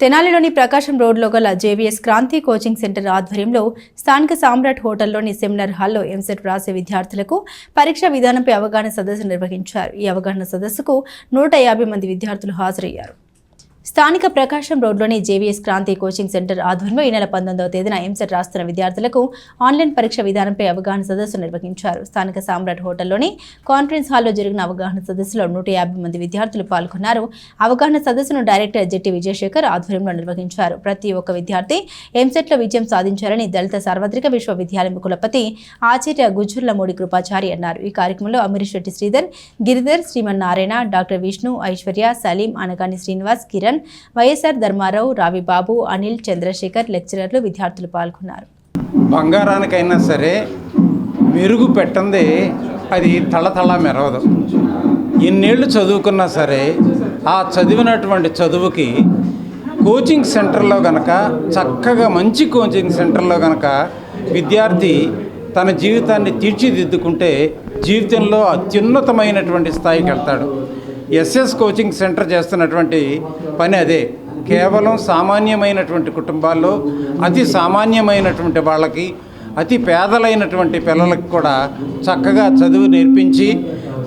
తెనాలిలోని ప్రకాశం రోడ్లో గల JVS Kranti coaching centre ఆధ్వర్యంలో స్థానిక సామ్రాట్ హోటల్లోని సెమినార్ హాల్లో ఎంసెట్ రాసే విద్యార్థులకు పరీక్ష విధానంపై అవగాహన సదస్సు నిర్వహించారు. ఈ అవగాహన సదస్సుకు నూట యాభై మంది విద్యార్థులు హాజరయ్యారు. స్థానిక ప్రకాశం రోడ్లోని జేవీఎస్ క్రాంతి కోచింగ్ సెంటర్ ఆధ్వర్యంలో ఈ నెల పంతొమ్మిదవ తేదీన ఎంసెట్ రాస్తున్న విద్యార్థులకు ఆన్లైన్ పరీక్ష విధానంపై అవగాహన సదస్సు నిర్వహించారు. స్థానిక సామ్రాట్ హోటల్లోని కాన్ఫరెన్స్ హాల్లో జరిగిన అవగాహన సదస్సులో నూట యాభై మంది విద్యార్థులు పాల్గొన్నారు. అవగాహన సదస్సును డైరెక్టర్ జెట్టి విజయశేఖర్ ఆధ్వర్యంలో నిర్వహించారు. ప్రతి ఒక్క విద్యార్థి ఎంసెట్లో విజయం సాధించారని దళిత సార్వత్రిక విశ్వవిద్యాలయం కులపతి ఆచార్య గుజ్జుర్లమూడి కృపాచారి అన్నారు. ఈ కార్యక్రమంలో అమరీష్ రెడ్డి శ్రీధర్ గిరిధర్ శ్రీమన్నారాయణ డాక్టర్ విష్ణు ఐశ్వర్య సలీం అనగాని శ్రీనివాస్ కిరణ్ వైఎస్ఆర్ ధర్మారావు రావిబాబు అనిల్ చంద్రశేఖర్ లెక్చరర్లు విద్యార్థులు పాల్గొన్నారు. బంగారానికైనా సరే మెరుగు పెట్టంది అది తళతళ మెరవదు. ఎన్నేళ్ళు చదువుకున్నా సరే ఆ చదివినటువంటి చదువుకి కోచింగ్ సెంటర్లో గనక చక్కగా మంచి కోచింగ్ సెంటర్లో గనక విద్యార్థి తన జీవితాన్ని తీర్చిదిద్దుకుంటే జీవితంలో అత్యున్నతమైనటువంటి స్థాయికి వెళ్తాడు. ఎస్ఎస్ కోచింగ్ సెంటర్ చేస్తున్నటువంటి పని అదే. కేవలం సామాన్యమైనటువంటి కుటుంబాల్లో అతి సామాన్యమైనటువంటి వాళ్ళకి అతి పేదలైనటువంటి పిల్లలకు కూడా చక్కగా చదువు నేర్పించి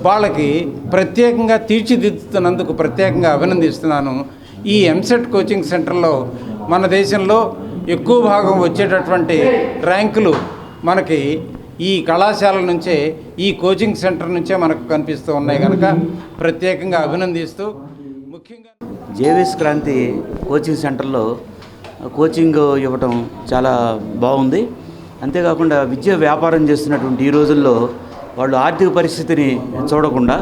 వాళ్ళకి ప్రత్యేకంగా తీర్చిదిద్దుతున్నందుకు ప్రత్యేకంగా అభినందిస్తున్నాను. ఈ ఎంసెట్ కోచింగ్ సెంటర్లో మన దేశంలో ఎక్కువ భాగం వచ్చేటటువంటి ర్యాంకులు మనకి ఈ కళాశాల నుంచే ఈ కోచింగ్ సెంటర్ నుంచే మనకు కనిపిస్తూ ఉన్నాయి కనుక ప్రత్యేకంగా అభినందిస్తూ ముఖ్యంగా జేవిఎస్ క్రాంతి కోచింగ్ సెంటర్లో కోచింగ్ ఇవ్వటం చాలా బాగుంది. అంతేకాకుండా విద్య వ్యాపారం చేస్తున్నటువంటి ఈ రోజుల్లో వాళ్ళు ఆర్థిక పరిస్థితిని చూడకుండా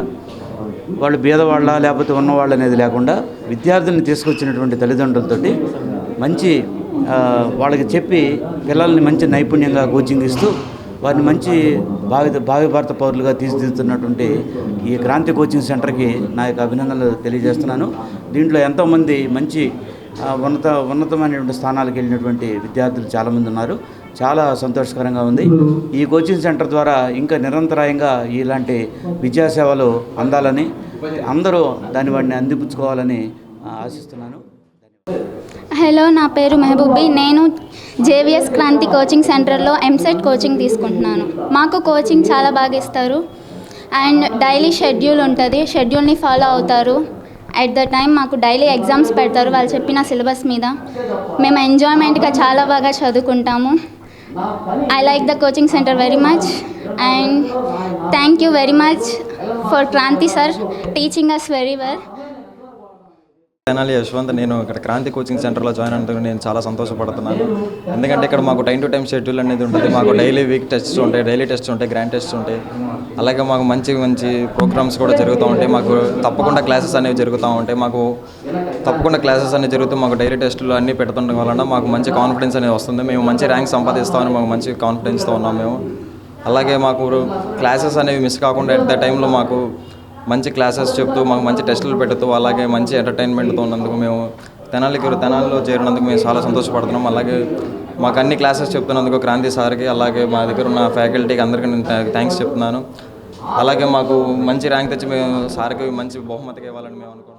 వాళ్ళు బీదవాళ్ళ లేకపోతే ఉన్నవాళ్ళు అనేది లేకుండా విద్యార్థుల్ని తీసుకొచ్చినటువంటి తల్లిదండ్రులతోటి మంచి వాళ్ళకి చెప్పి పిల్లల్ని మంచి నైపుణ్యంగా కోచింగ్ ఇస్తూ వారిని మంచి భావి భావి భారత పౌరులుగా తీర్చిదిద్దుతున్నటువంటి ఈ క్రాంతి కోచింగ్ సెంటర్కి నా యొక్క అభినందనలు తెలియజేస్తున్నాను. దీంట్లో ఎంతోమంది మంచి ఉన్నత ఉన్నతమైనటువంటి స్థానాలకు వెళ్ళినటువంటి విద్యార్థులు చాలామంది ఉన్నారు. చాలా సంతోషకరంగా ఉంది. ఈ కోచింగ్ సెంటర్ ద్వారా ఇంకా నిరంతరాయంగా ఇలాంటి విద్యాసేవలు అందాలని అందరూ దాని వాడిని అందిపుచ్చుకోవాలని ఆశిస్తున్నాను. హలో నా పేరు మెహబూబీ. నేను జేవిఎస్ క్రాంతి కోచింగ్ సెంటర్లో ఎంసెట్ కోచింగ్ తీసుకుంటున్నాను. మాకు కోచింగ్ చాలా బాగా ఇస్తారు. అండ్ డైలీ షెడ్యూల్ ఉంటుంది. షెడ్యూల్ని ఫాలో అవుతారు. అట్ ద టైం మాకు డైలీ ఎగ్జామ్స్ పెడతారు వాళ్ళు చెప్పిన సిలబస్ మీద. మేము ఎంజాయ్మెంట్గా చాలా బాగా చదువుకుంటాము. I like the coaching centre very much. And thank you very much for Kranthi sir. Teaching us very well. Tenali Yashwanth నేను ఇక్కడ క్రాంతి కోచింగ్ సెంటర్లో జాయిన్ అయినందుకు నేను చాలా సంతోషపడుతున్నాను. ఎందుకంటే ఇక్కడ మాకు టైం టు టైం షెడ్యూల్ అనేది ఉంటుంది. మాకు డైలీ వీక్ టెస్ట్స్ ఉంటాయి డైలీ టెస్ట్స్ ఉంటాయి గ్రాండ్ టెస్ట్స్ ఉంటాయి. అలాగే మాకు మంచి మంచి ప్రోగ్రామ్స్ కూడా జరుగుతూ ఉంటాయి. మాకు తప్పకుండా క్లాసెస్ అనేవి జరుగుతూ ఉంటాయి. మాకు తప్పకుండా క్లాసెస్ అనేవి జరుగుతూ మాకు డైలీ టెస్టులు అన్నీ పెడుతుండడం వలన మాకు మంచి కాన్ఫిడెన్స్ అనేది వస్తుంది. మేము మంచి ర్యాంక్ సంపాదిస్తామని మాకు మంచి కాన్ఫిడెన్స్తో ఉన్నాం మేము. అలాగే మాకు క్లాసెస్ అనేవి మిస్ కాకుండా ఎట్ ద టైంలో మాకు మంచి క్లాసెస్ చెప్తూ మాకు మంచి టెస్టులు పెడుతూ అలాగే మంచి ఎంటర్టైన్మెంట్తో ఉన్నందుకు మేము తెనాలికి తెనాలిలో చేరినందుకు మేము చాలా సంతోషపడుతున్నాం. అలాగే మాకు అన్ని క్లాసెస్ చెప్తున్నందుకు క్రాంతి సార్కి అలాగే మా దగ్గర ఉన్న ఫ్యాకల్టీకి అందరికీ నేను థ్యాంక్స్ చెప్తున్నాను. అలాగే మాకు మంచి ర్యాంక్ తెచ్చి మేము సార్కి మంచి బహుమతికి ఇవ్వాలని మేము అనుకుంటున్నాం.